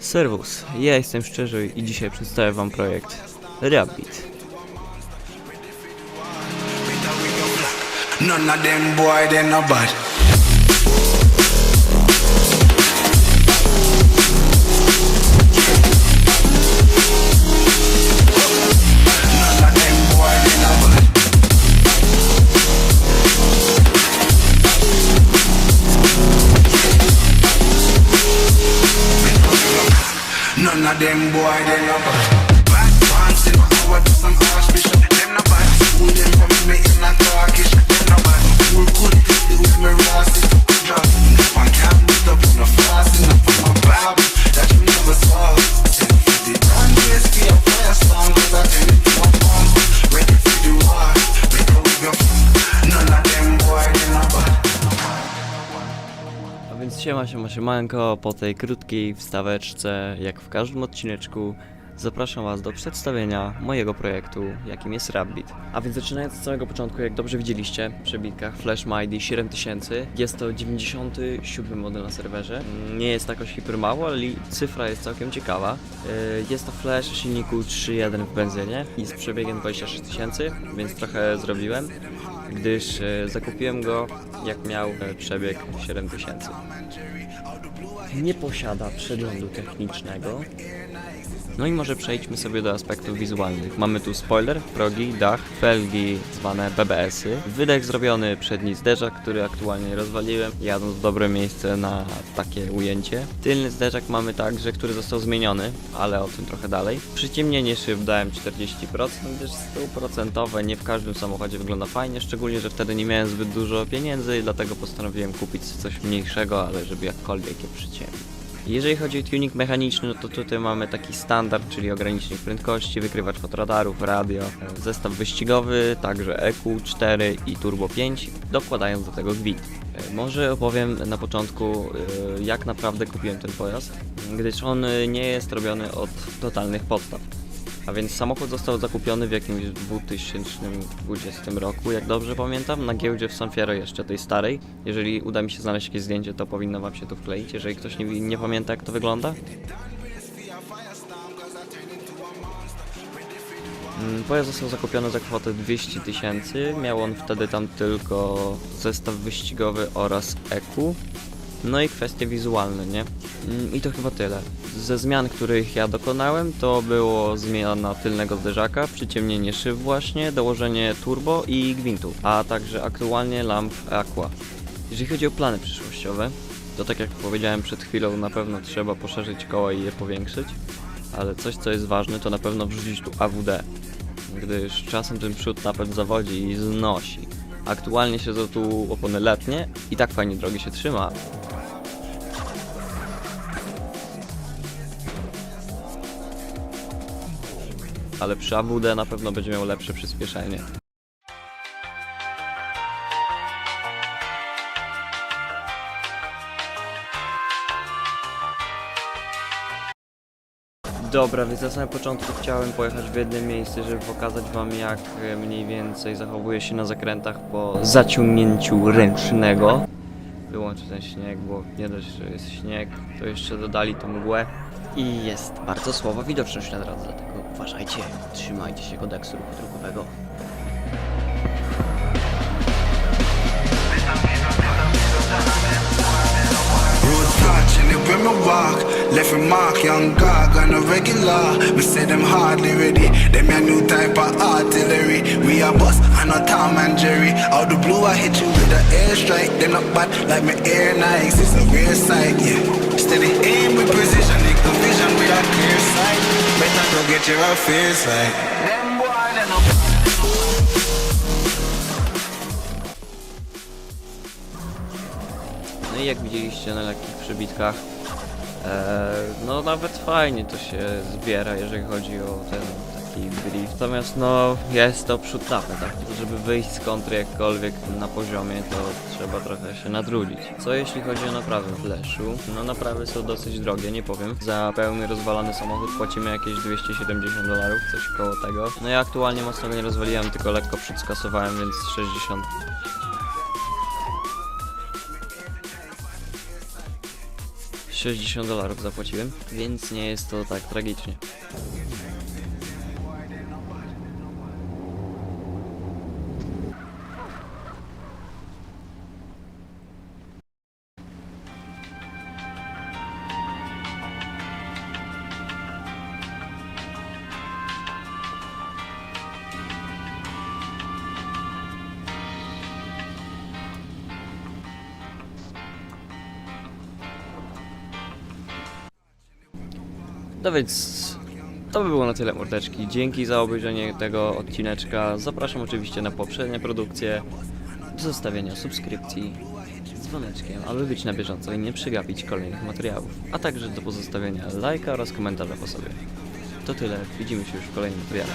Serwus, ja jestem Szczerzy i dzisiaj przedstawię wam projekt Rabbit. None of them boy, they no bad. Them boy, they no więc siema, siema, siemanko, po tej krótkiej wstaweczce, jak w każdym odcineczku, zapraszam was do przedstawienia mojego projektu, jakim jest Rabbit. A więc zaczynając od samego początku, jak dobrze widzieliście w przebitkach Flash MIDI 7000, jest to 97 model na serwerze. Nie jest jakoś hiper mało, ale cyfra jest całkiem ciekawa. Yy, Jest to Flash o silniku 3.1 w benzynie i z przebiegiem 26 tysięcy, więc trochę zrobiłem gdyż e, zakupiłem go jak miał e, przebieg 7000. Nie posiada przeglądu technicznego. No i może przejdźmy sobie do aspektów wizualnych. Mamy tu spoiler, progi, dach, felgi zwane BBS-y, wydech zrobiony, przedni zderzak, który aktualnie rozwaliłem, jadąc w dobre miejsce na takie ujęcie. Tylny zderzak mamy także, który został zmieniony, ale o tym trochę dalej. Przyciemnienie szyb dałem 40%, gdyż stuprocentowe nie w każdym samochodzie wygląda fajnie, szczególnie, że wtedy nie miałem zbyt dużo pieniędzy, dlatego postanowiłem kupić coś mniejszego, ale żeby jakkolwiek je przyciemnić. Jeżeli chodzi o tuning mechaniczny, no to tutaj mamy taki standard, czyli ogranicznik prędkości, wykrywacz fotoradarów, radio, e, zestaw wyścigowy, także EQ4 i Turbo 5, dokładając do tego gwint. E, Może opowiem na początku, e, jak naprawdę kupiłem ten pojazd, gdyż on nie jest robiony od totalnych podstaw. A więc samochód został zakupiony w jakimś 2020 roku, jak dobrze pamiętam, na giełdzie w San Fierro jeszcze tej starej. Jeżeli uda mi się znaleźć jakieś zdjęcie, to powinno wam się tu wkleić, jeżeli ktoś nie, nie pamięta jak to wygląda. Mm, Pojazd został zakupiony za kwotę 200 tysięcy. Miał on wtedy tam tylko zestaw wyścigowy oraz EQ. No i kwestie wizualne, nie? Mm, I to chyba tyle. Ze zmian, których ja dokonałem, to było zmiana tylnego zderzaka, przyciemnienie szyb właśnie, dołożenie turbo i gwintu, a także aktualnie lamp aqua. Jeżeli chodzi o plany przyszłościowe, to tak jak powiedziałem przed chwilą, na pewno trzeba poszerzyć koła i je powiększyć, ale coś co jest ważne, to na pewno wrzucić tu AWD, gdyż czasem ten przód napęd zawodzi i znosi. Aktualnie siedzą tu opony letnie i tak fajnie drogi się trzyma, ale przy AWD na pewno będzie miał lepsze przyspieszenie. Dobra, więc na samym początku chciałem pojechać w jednym miejscu, żeby pokazać wam jak mniej więcej zachowuje się na zakrętach po zaciągnięciu ręcznego. Wyłączę ten śnieg, bo nie dość, że jest śnieg, to jeszcze dodali tą mgłę i jest bardzo słaba widoczność na drodze, dlatego uważajcie, trzymajcie się kodeksu ruchu drogowego. When me walk. Left a mark, young gog on a regular. Me say them hardly ready. Them a new type of artillery. We a boss, I a Tom and Jerry. Out the blue, I hit you with a airstrike. Them not bad like me air Nikes. It's a rare sight, yeah. Steady aim with precision, make the vision with a clear sight. Better go get your affairs right. Them boy, they no No i jak widzieliście na lekkich przybitkach, e, no nawet fajnie to się zbiera, jeżeli chodzi o ten taki drift. Natomiast no jest to przód napęd, tak? Żeby wyjść z kontry jakkolwiek na poziomie, to trzeba trochę się natrudzić. Co jeśli chodzi o naprawy w Leszu? No naprawy są dosyć drogie, nie powiem. Za pełny rozwalany samochód płacimy jakieś 270 dolarów, coś koło tego. No ja aktualnie mocno go nie rozwaliłem, tylko lekko przód skasowałem, więc 60 60 60 dolarów zapłaciłem, więc nie jest to tak tragicznie. No więc to by było na tyle mordeczki. Dzięki za obejrzenie tego odcineczka. Zapraszam oczywiście na poprzednie produkcje, do zostawienia subskrypcji z dzwoneczkiem, aby być na bieżąco i nie przegapić kolejnych materiałów, a także do pozostawienia lajka oraz komentarza po sobie. To tyle, widzimy się już w kolejnym materiale.